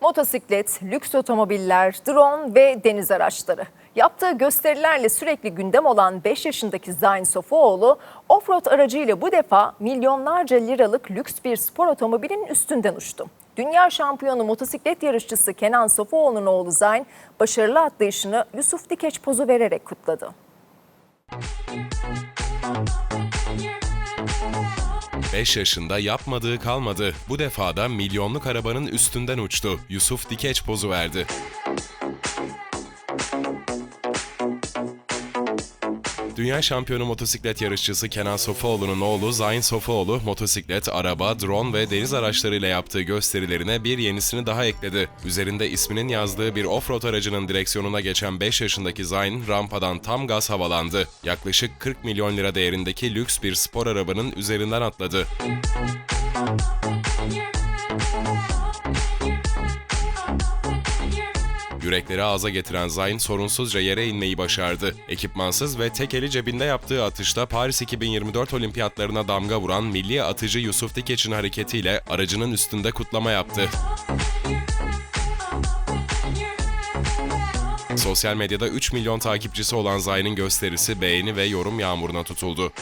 Motosiklet, lüks otomobiller, drone ve deniz araçları. Yaptığı gösterilerle sürekli gündem olan 5 yaşındaki Zayn Sofuoğlu, offroad aracıyla bu defa milyonlarca liralık lüks bir spor otomobilin üstünden uçtu. Dünya şampiyonu motosiklet yarışçısı Kenan Sofuoğlu'nun oğlu Zayn, başarılı atlayışını Yusuf Dikeç pozu vererek kutladı. Beş yaşında yapmadığı kalmadı. Bu defa da milyonluk arabanın üstünden uçtu. Yusuf Dikeç pozu verdi. Dünya şampiyonu motosiklet yarışçısı Kenan Sofuoğlu'nun oğlu Zayn Sofuoğlu, motosiklet, araba, drone ve deniz araçlarıyla yaptığı gösterilerine bir yenisini daha ekledi. Üzerinde isminin yazdığı bir offroad aracının direksiyonuna geçen 5 yaşındaki Zayn, rampadan tam gaz havalandı. Yaklaşık 40 milyon lira değerindeki lüks bir spor arabanın üzerinden atladı. Yürekleri ağza getiren Zayn sorunsuzca yere inmeyi başardı. Ekipmansız ve tek eli cebinde yaptığı atışta Paris 2024 olimpiyatlarına damga vuran milli atıcı Yusuf Dikeç'in hareketiyle aracının üstünde kutlama yaptı. Sosyal medyada 3 milyon takipçisi olan Zayn'in gösterisi beğeni ve yorum yağmuruna tutuldu.